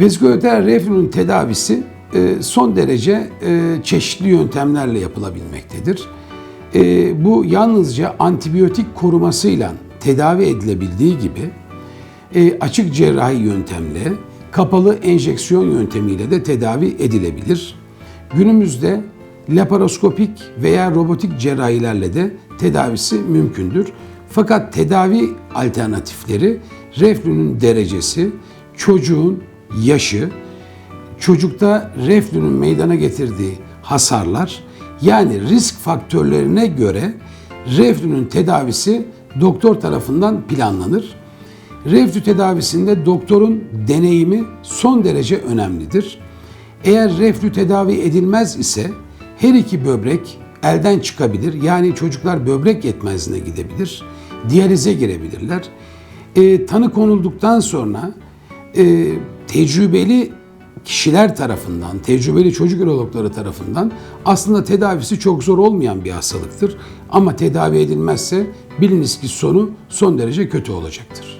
Vezikoloter reflünün tedavisi e, son derece e, çeşitli yöntemlerle yapılabilmektedir. E, Bu yalnızca antibiyotik korumasıyla tedavi edilebildiği gibi açık cerrahi yöntemle, kapalı enjeksiyon yöntemiyle de tedavi edilebilir. Günümüzde laparoskopik veya robotik cerrahilerle de tedavisi mümkündür. Fakat tedavi alternatifleri reflünün derecesi, çocuğun yaşı, çocukta reflünün meydana getirdiği hasarlar yani risk faktörlerine göre reflünün tedavisi doktor tarafından planlanır. Reflü tedavisinde doktorun deneyimi son derece önemlidir. Eğer reflü tedavi edilmez ise her iki böbrek elden çıkabilir. Yani çocuklar böbrek yetmezliğine gidebilir. Diyalize girebilirler. E, tanı konulduktan sonra e, tecrübeli kişiler tarafından, tecrübeli çocuk ürologları tarafından aslında tedavisi çok zor olmayan bir hastalıktır. Ama tedavi edilmezse biliniz ki sonu son derece kötü olacaktır.